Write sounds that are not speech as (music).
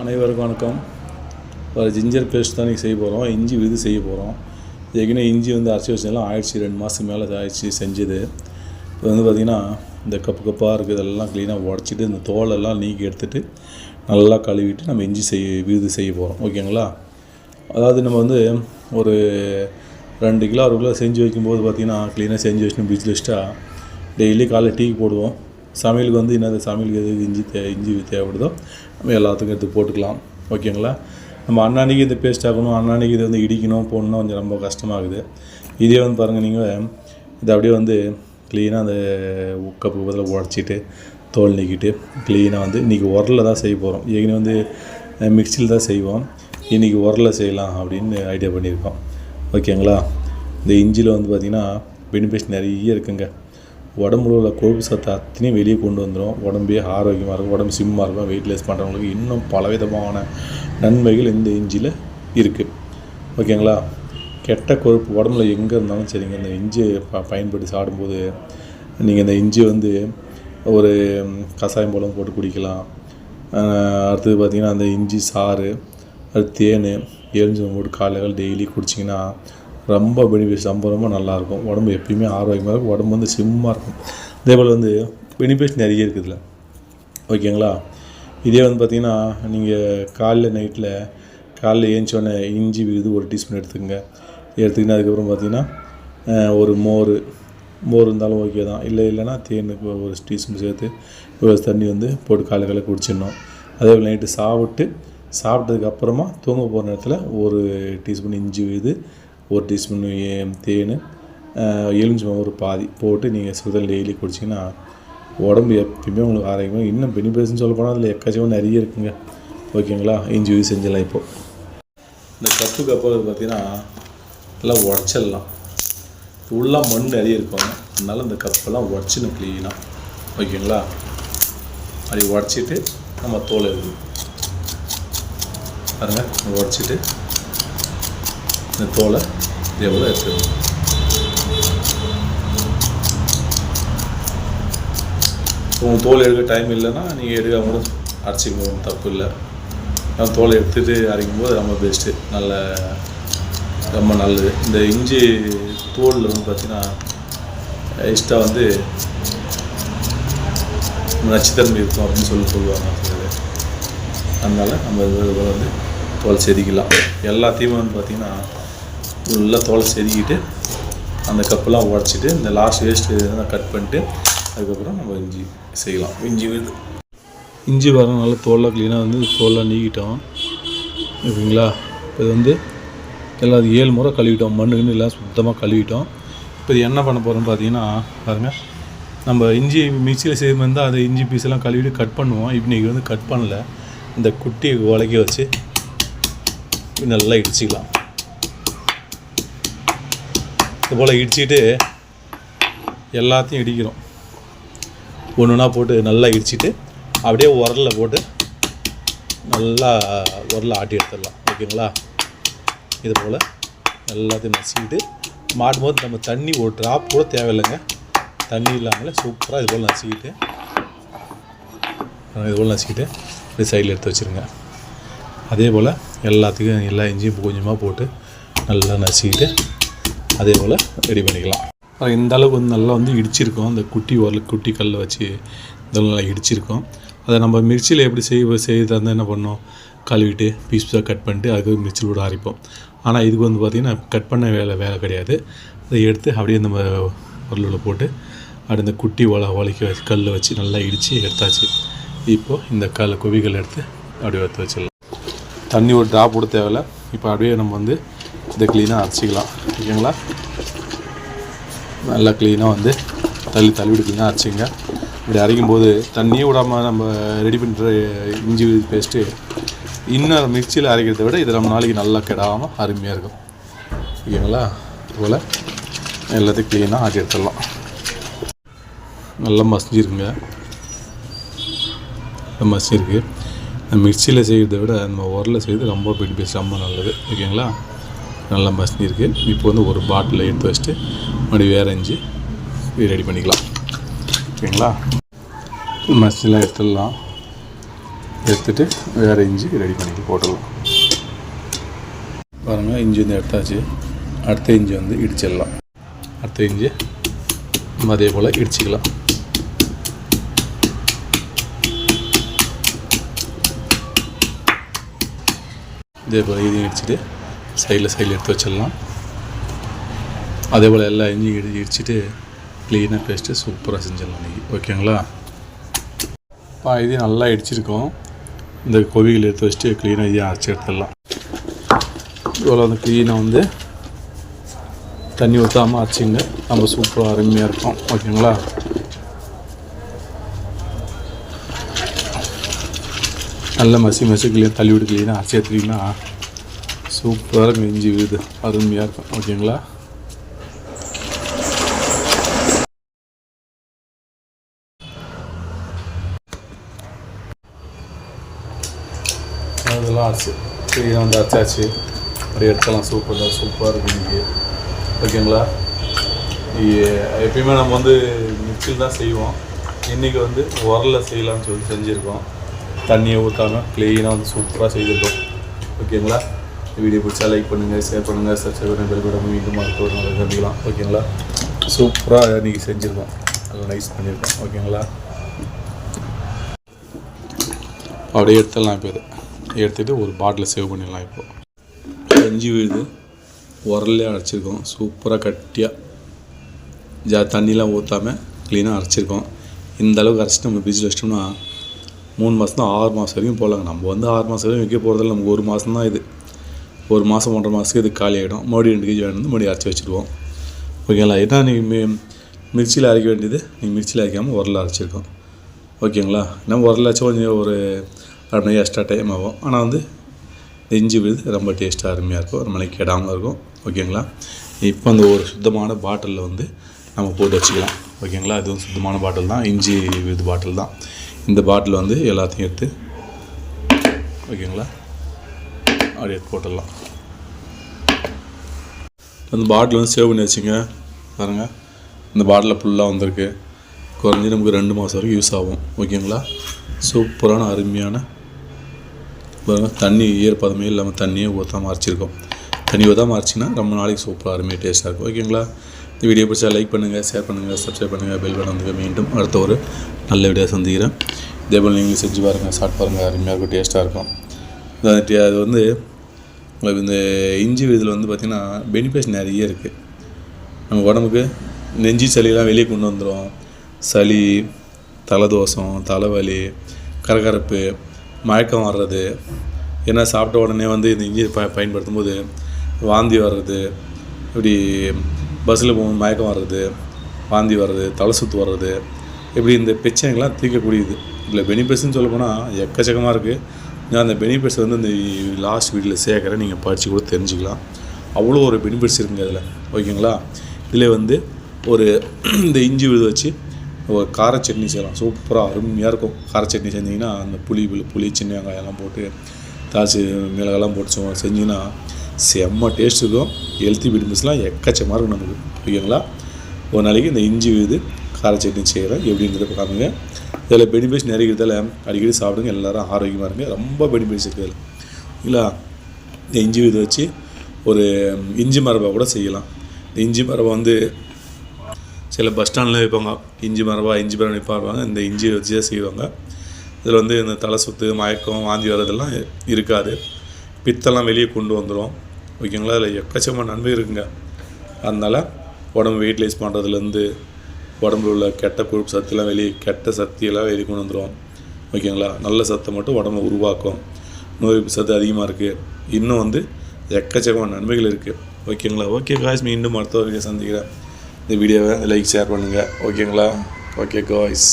அனைவருக்கும் வணக்கம். ஒரு ஜிஞ்சர் பேஸ்ட் தான் இன்றைக்கி செய்ய போகிறோம் இஞ்சி விது செய்ய போகிறோம் ஏற்கனவே இஞ்சி வந்து அரைச்சி வச்சதெல்லாம் ஆயிடுச்சு ரெண்டு மாதத்துக்கு மேலே ஆயிடுச்சு செஞ்சது. இது வந்து பார்த்திங்கன்னா இந்த கப்பு கப்பாக இருக்குது இதெல்லாம் க்ளீனாக உடச்சிட்டு இந்த தோலெல்லாம் நீக்கி எடுத்துட்டு நல்லா கழுவிட்டு நம்ம இஞ்சி செய்ய விது செய்ய போகிறோம் ஓகேங்களா அதாவது நம்ம வந்து ஒரு ரெண்டு கிலோ ஒரு கிலோ செஞ்சு வைக்கும்போது பார்த்திங்கன்னா க்ளீனாக செஞ்சு வச்சுட்டு ஃப்ரிட்ஜில் வச்சுட்டா டெய்லி காலையில் டீ போடுவோம். சமையலுக்கு வந்து என்னது சமையலுக்கு எது இஞ்சி தே இஞ்சி தேவைப்படுதோ நம்ம எல்லாத்துக்கும் எடுத்து போட்டுக்கலாம். ஓகேங்களா? நம்ம அன்னான்னைக்கு இந்த பேஸ்ட் ஆக்கணும் அன்னான்னைக்கு இதை வந்து இடிக்கணும் போடணும் கொஞ்சம் ரொம்ப கஷ்டமாகுது. இதே வந்து பாருங்கள் நீங்கள் இதை அப்படியே வந்து க்ளீனாக அந்த கப்பு பதில் உடச்சிட்டு தோல் நீக்கிட்டு க்ளீனாக வந்து இன்றைக்கி உரலில் தான் செய்ய போகிறோம் ஏற்கனவே வந்து மிக்சியில் தான் செய்வோம். இன்றைக்கி உரலில் செய்யலாம் அப்படின்னு ஐடியா பண்ணியிருக்கோம். ஓகேங்களா? இந்த இஞ்சியில் வந்து பார்த்திங்கன்னா பெனிஃபிட்ஸ் நிறைய இருக்குங்க. உடம்புல உள்ள கொழுப்பு சத்து அத்தனையும் வெளியே கொண்டு வந்துடும் உடம்பே ஆரோக்கியமாக இருக்கும். உடம்பு சிம்மாக இருக்கும். வெயிட்லெஸ் பண்ணுறவங்களுக்கு இன்னும் பலவிதமான நன்மைகள் இந்த இஞ்சியில் இருக்குது ஓகேங்களா கெட்ட கொழுப்பு உடம்புல எங்கே இருந்தாலும் சரிங்க. இந்த இஞ்சி ப பயன்படுத்தி சாப்பிடும்போது நீங்கள் இந்த இஞ்சி வந்து ஒரு கஷாயம் போலும் போட்டு குடிக்கலாம். அடுத்தது பார்த்திங்கன்னா அந்த இஞ்சி சாறு அது தேன் எலுமிச்சம் போட்டு காலையில் டெய்லி குடிச்சிங்கன்னா ரொம்ப பெனிஃபிட்ஸ் ரொம்ப ரொம்ப நல்லாயிருக்கும். உடம்பு எப்பயுமே ஆரோக்கியமாக இருக்கும். உடம்பு வந்து சிம்மாக இருக்கும். அதே போல் வந்து பெனிஃபிட்ஸ் நிறைய இருக்குதுல ஓகேங்களா? இதே வந்து பார்த்திங்கன்னா நீங்கள் காலைல நைட்டில் காலைல ஏஞ்சோடனே இஞ்சி விழுது ஒரு டீஸ்பூன் எடுத்துக்கோங்க. எடுத்துக்கினா அதுக்கப்புறம் பார்த்திங்கன்னா ஒரு மோர் மோர் இருந்தாலும் ஓகே தான். இல்லை இல்லைன்னா தேனுக்கு ஒரு டீஸ்பூன் சேர்த்து ஒரு தண்ணி வந்து போட்டு காலை காலை குடிச்சிடணும். அதே போல் நைட்டு சாப்பிட்டு சாப்பிட்டதுக்கப்புறமா தூங்க போகிற நேரத்தில் ஒரு டீஸ்பூன் இஞ்சி விழுது ஒரு டீஸ்பூன் தேன் எலுமிச்சம்பழம் ஒரு பாதி போட்டு நீங்கள் சுதல் டெய்லி குடிச்சிங்கன்னா உடம்பு எப்பயுமே உங்களுக்கு ஆரோக்கியமாக இன்னும் பெனிஃபிட்ஸ்னு சொல்ல போனால் அதில் எக்கச்சக்கம் நிறைய இருக்குங்க. ஓகேங்களா? இஞ்சி யூஸ் செஞ்சிடலாம் இப்போது இந்த கப்பு கப்பு பார்த்தீங்கன்னா நல்லா உடச்சிடலாம். ஃபுல்லாக மண் நிறைய இருக்கும். அதனால இந்த கப்பெல்லாம் உடச்சிடணும் க்ளீனாக ஓகேங்களா? அப்படி உடச்சிட்டு நம்ம தோல் இருக்குது பாருங்கள் உடச்சிட்டு இந்த தோலை இதே போல் எடுத்துக்கணும்? உங்கள் தோல் எடுக்க டைம் இல்லைன்னா நீங்கள் எடுக்காம கூட அரைச்சிக்கணும் தப்பு இல்லை. ஆனால் தோலை எடுத்துகிட்டு அரைக்கும் போது ரொம்ப பெஸ்ட்டு நல்ல ரொம்ப நல்லது. இந்த இஞ்சி தோலில் வந்து பார்த்திங்கன்னா எக்ஸ்ட்ரா வந்து நச்சுத்தன்மை இருக்கும் அப்படின்னு சொல்லி சொல்லுவாங்க. அதனால் நம்ம இது வந்து தோல் செதுக்கலாம் எல்லாத்தையுமே வந்து பார்த்திங்கன்னா நல்லா தோலை செதுக்கிட்டு அந்த கப்பெல்லாம் உடச்சிட்டு இந்த லாஸ்ட் வேஸ்ட்டு கட் பண்ணிட்டு அதுக்கப்புறம் நம்ம இஞ்சி செய்யலாம். இஞ்சி இஞ்சி வர நல்லா தோல்லாம் க்ளீனாக வந்து தோல்லாம் நீக்கிட்டோம். ஓகேங்களா? இது வந்து எல்லாம் அது ஏழு முறை கழுவிட்டோம். மண்ணுன்னு எல்லாம் சுத்தமாக கழுவிட்டோம். இப்போ இது என்ன பண்ண போகிறோம்னு பார்த்தீங்கன்னா பாருங்கள் நம்ம இஞ்சி மிக்சியில் செய்யும் இருந்தால் அந்த இஞ்சி பீஸ் எல்லாம் கழுவிட்டு கட் பண்ணுவோம். இன்றைக்கி வந்து கட் பண்ணல. இந்த குட்டியை உலக்கி வச்சு நல்லா இடிச்சிக்கலாம். இது போல் இடிச்சிட்டு எல்லாத்தையும் இடிக்கிறோம். ஒன்று ஒன்றா போட்டு நல்லா இடிச்சிட்டு அப்படியே உரலில் போட்டு நல்லா உரலில் ஆட்டி எடுத்துடலாம். ஓகேங்களா? இது போல் எல்லாத்தையும் நசிக்கிட்டு மாட்டும் போது நம்ம தண்ணி ஒரு ட்ராப் கூட தேவையில்லைங்க. தண்ணி இல்லாமலே சூப்பராக இது போல் நசிக்கிட்டு இது போல் நசிக்கிட்டு இப்படி சைடில் எடுத்து வச்சுருங்க. அதே போல் எல்லாத்துக்கும் எல்லா இஞ்சியும் கொஞ்சமாக போட்டு நல்லா நசிக்கிட்டு அதே போல் ரெடி பண்ணிக்கலாம். அப்புறம் இந்த அளவுக்கு வந்து நல்லா வந்து இடிச்சிருக்கோம். அந்த குட்டி உரல் குட்டி கல்லை வச்சு இதெல்லாம் நல்லா இடிச்சிருக்கோம். அதை நம்ம மிர்ச்சியில் எப்படி செய்ய செய்யறதா இருந்தால் என்ன பண்ணோம் கழுவிட்டு பீஸ் பீஸாக கட் பண்ணிட்டு அதுக்கு மிர்ச்சியில் கூட அரைப்போம். ஆனால் இதுக்கு வந்து பார்த்திங்கன்னா கட் பண்ண வேலை வேலை கிடையாது. அதை எடுத்து அப்படியே நம்ம உருளில் போட்டு அப்படி இந்த குட்டி ஒல உலக்கி வச்சு கல்லை வச்சு நல்லா இடித்து எடுத்தாச்சு. இப்போது இந்த கல் குவிகள் எடுத்து அப்படியே எடுத்து வச்சிடலாம். தண்ணி ஒரு ட்ராப் கூட தேவையில்ல. இப்போ அப்படியே நம்ம வந்து இதை க்ளீனாக அரைச்சிக்கலாம் ஓகேங்களா? நல்லா க்ளீனாக வந்து தள்ளி தள்ளிவிட்டு க்ளீனாக அரைச்சிங்க. இப்படி அரைக்கும் போது தண்ணியே விடாமல் நம்ம ரெடி பண்ணுற இஞ்சி பேஸ்ட்டு இன்னும் மிக்சியில் அரைக்கிறத விட இது நம்ம நாளைக்கு நல்லா கெடாமல் அருமையாக இருக்கும். ஓகேங்களா? இதுபோல் எல்லாத்தையும் க்ளீனாக ஆட்டி எடுத்துடலாம். நல்லா மசிஞ்சிருக்குங்க. மசிஞ்சிருக்கு. மிக்சியில் செய்கிறத விட நம்ம உரலில் செய்கிறது ரொம்ப பெனிஃபிட்ஸ் ரொம்ப நல்லது. ஓகேங்களா? நல்லா இருக்குது இப்போ வந்து ஒரு பாட்டில் எடுத்து வச்சுட்டு மறுபடியும் வேறஞ்சு இஞ்சி இது ரெடி பண்ணிக்கலாம். ஓகேங்களா மசினெலாம் எடுத்துடலாம். எடுத்துட்டு வேற இஞ்சி ரெடி பண்ணி போட்டுடலாம் பாருங்கள் இஞ்சி வந்து எடுத்தாச்சு. அடுத்த இஞ்சி வந்து இடிச்சிடலாம். அடுத்த இஞ்சி நம்ம அதே போல் இடிச்சிக்கலாம். இதே போல் இதையும் இடிச்சிட்டு சைடில் சைடில் எடுத்து வச்சிடலாம். அதே போல் எல்லா இஞ்சி இடி இடிச்சிட்டு க்ளீனாக பேஸ்ட்டு சூப்பராக செஞ்சிடலாம் இன்றைக்கி ஓகேங்களா பா இது நல்லா இடிச்சிருக்கோம். இந்த கோவிகள் எடுத்து வச்சுட்டு க்ளீனாக இதையும் அரைச்சி எடுத்துடலாம். இவ்வளோ வந்து க்ளீனாக வந்து தண்ணி ஊற்றாமல் அரைச்சிங்க. நம்ம சூப்பராக அருமையாக இருக்கும். ஓகேங்களா நல்ல மசி மசி க்ளீன் தள்ளி விட்டு க்ளீனாக அரைச்சி எடுத்துட்டிங்கன்னா சூப்பராக மிஞ்சி இஞ்சி விழுது. அருமையாக இருக்கும். ஓகேங்களா? அதெல்லாம் ஆச்சு க்ளீனாக வந்து அரைச்சாச்சு அப்படியே எடுத்தலாம் சூப்பராக சூப்பராக இருக்கும் இன்றைக்கி ஓகேங்களா? எப்பயுமே நம்ம வந்து மிக்சில் தான் செய்வோம். இன்றைக்கி வந்து உரலில் செய்யலாம்னு சொல்லி செஞ்சுருக்கோம். தண்ணியை ஊற்றாமல் க்ளீனாக வந்து சூப்பராக செய்திருக்கோம். ஓகேங்களா? வீடியோ பிடிச்சா லைக் பண்ணுங்கள் ஷேர் பண்ணுங்கள் சப்ஸ்கிரைப் பண்ணுங்கள் பெல் பட்டன் மீண்டும் அடுத்த ஒரு நாள் சந்திக்கலாம் ஓகேங்களா? சூப்பராக இன்றைக்கி செஞ்சுருக்கோம். நல்லா நைஸ் பண்ணியிருக்கோம் ஓகேங்களா? அப்படியே எடுத்துடலாம் இப்போ இது. எடுத்துகிட்டு ஒரு பாட்டில் சேவ் பண்ணிடலாம் இப்போது கஞ்சி விழுது. உரலே அரைச்சிருக்கோம். சூப்பராக கட்டியாக ஜா தண்ணிலாம் ஊற்றாமல் க்ளீனாக அரைச்சிருக்கோம். இந்த அளவுக்கு அரைச்சிட்டு நம்ம ஃப்ரிட்ஜில் வச்சிட்டோம்னா மூணு மாதம் தான் ஆறு மாதம் வரைக்கும் போகலாங்க நம்ம வந்து ஆறு மாதம் வரைக்கும் வைக்க போகிறதில்ல நமக்கு ஒரு மாதம் தான் இது. ஒரு மாதம் ஒன்றரை மாதத்துக்கு இது காலி ஆகிடும் மறுபடியும் ரெண்டு கேஜி வந்து மறுபடியும் அரைச்சி வச்சுருவோம். ஓகேங்களா ஏன்னா நீங்கள் மி மிர்ச்சியில் அரைக்க வேண்டியது நீங்கள் மிர்ச்சியில் அரைக்காமல் உரலில் அரைச்சிருக்கோம். ஓகேங்களா நம்ம உரலாச்சும் கொஞ்சம் ஒரு அரை மணி எக்ஸ்ட்ரா டைம் ஆகும். ஆனால் வந்து இந்த இஞ்சி விழுது ரொம்ப டேஸ்ட்டாக அருமையாக இருக்கும். ஒரு மணிக்கு கெடாமல் இருக்கும். ஓகேங்களா இப்போ அந்த ஒரு சுத்தமான பாட்டிலில் வந்து நம்ம போட்டு வச்சுக்கலாம். ஓகேங்களா இது வந்து சுத்தமான பாட்டில் தான். இஞ்சி விழுது பாட்டில் தான். இந்த பாட்டில் வந்து எல்லாத்தையும் எடுத்து ஓகேங்களா அப்படியே போட்டுடலாம். அந்த பாட்டில் வந்து சேவ் பண்ணி வச்சுங்க. பாருங்கள் இந்த பாட்டில் ஃபுல்லாக வந்திருக்கு. குறைஞ்சி நமக்கு ரெண்டு மாதம் வரைக்கும் யூஸ் ஆகும். ஓகேங்களா சூப்பரான அருமையான. பாருங்கள் தண்ணி ஈரப்பதமே இல்லாமல் தண்ணியே ஊற்றாமல் அரைச்சிருக்கோம் தண்ணி ஊற்றாமல் அரைச்சிங்கன்னா ரொம்ப நாளைக்கு சூப்பராக அருமையாக டேஸ்ட்டாக இருக்கும். ஓகேங்களா இந்த வீடியோ பிடிச்சா லைக் பண்ணுங்கள் ஷேர் பண்ணுங்கள் சப்ஸ்கிரைப் பண்ணுங்கள் பெல் பட்டன் வந்து மீண்டும் அடுத்த ஒரு நல்ல வீடியோ சந்திக்கிறேன். இதே போல் நீங்களும் செஞ்சு பாருங்கள் சாப்பிட்டு பாருங்கள் அருமையாக இருக்கும் டேஸ்ட்டாக இருக்கும். அது வந்து உங்களுக்கு இந்த இஞ்சி இதில் வந்து பார்த்திங்கன்னா பெனிஃபிட்ஸ் நிறைய இருக்குது நம்ம உடம்புக்கு நெஞ்சி சளியெல்லாம் வெளியே கொண்டு வந்துடும் சளி தலைதோஷம் தலைவலி கரகரப்பு மயக்கம் வர்றது. ஏன்னா சாப்பிட்ட உடனே வந்து இந்த இஞ்சி ப பயன்படுத்தும் போது வாந்தி வர்றது. இப்படி பஸ்ஸில் போகும்போது மயக்கம் வர்றது வாந்தி வர்றது தலை சுற்று வர்றது. இப்படி இந்த பிரச்சனைகள்லாம் தீர்க்கக்கூடியது. இதில் பெனிஃபிட்ஸ்னு சொல்ல போனால் எக்கச்சக்கமாக இருக்குது நான் அந்த பெனிஃபிட்ஸ் வந்து இந்த லாஸ்ட் வீடியோவில் சேர்க்குறேன் நீங்கள் படித்து கூட தெரிஞ்சுக்கலாம். அவ்வளோ ஒரு பெனிஃபிட்ஸ் இருக்குங்க அதில் ஓகேங்களா? இதில் வந்து ஒரு (clears throat) இந்த இஞ்சி விழுது வச்சு ஒரு கார சட்னி செய்யலாம். சூப்பராக அருமையாக இருக்கும். கார சட்னி செஞ்சிங்கன்னா அந்த புளி புளி புளி சின்ன வெங்காயம்லாம் போட்டு தாசி மிளகாலாம் போட்டு செஞ்சிங்கன்னா செம்ம டேஸ்ட் இருக்கும். ஹெல்த்தி பெனிஃபிட்ஸ்லாம் எக்கச்சமாக இருக்கும் நமக்கு. ஓகேங்களா? ஒரு நாளைக்கு இந்த இஞ்சி விழுது கார சட்னி செய்கிறேன் எப்படின்றத காமிங்க. இதில் பெனிஃபிட்ஸ் நிறைய இருக்கிறதால அடிக்கடி சாப்பிடுங்க. எல்லோரும் ஆரோக்கியமாக இருங்க. ரொம்ப பெனிஃபிட்ஸ் இருக்குது இல்லைங்களா இந்த இஞ்சி இதை வச்சு ஒரு இஞ்சி மரபா கூட செய்யலாம். இந்த இஞ்சி மரபா வந்து சில பஸ் ஸ்டாண்டில் வைப்பாங்க. இஞ்சி மரபா இஞ்சி மரம் வைப்பாங்க. இந்த இஞ்சி வச்சு தான் செய்வாங்க. இதில் வந்து இந்த தலை சுத்து மயக்கம் வாந்தி வர்றதெல்லாம் இருக்காது. பித்தெல்லாம் வெளியே கொண்டு வந்துடும் ஓகேங்களா? அதில் எக்கச்சக்கமான நன்மை இருக்குங்க. அதனால் உடம்பு வெயிட்லைஸ் பண்ணுறதுலேருந்து உடம்புல உள்ள கெட்ட கொழுப்பு சத்துலாம் வெளியே கெட்ட சக்தியெல்லாம் வெளியே கொண்டு வந்துடும் ஓகேங்களா? நல்ல சத்தை மட்டும் உடம்பு உருவாக்கும். நோய் சத்து அதிகமாக இருக்குது இன்னும் வந்து எக்கச்சக்கமான நன்மைகள் இருக்குது ஓகேங்களா? ஓகே காய்ஸ் மீண்டும் அடுத்த வரைக்கும் சந்திக்கிறேன். இந்த வீடியோவை லைக் ஷேர் பண்ணுங்கள் ஓகேங்களா? Okay guys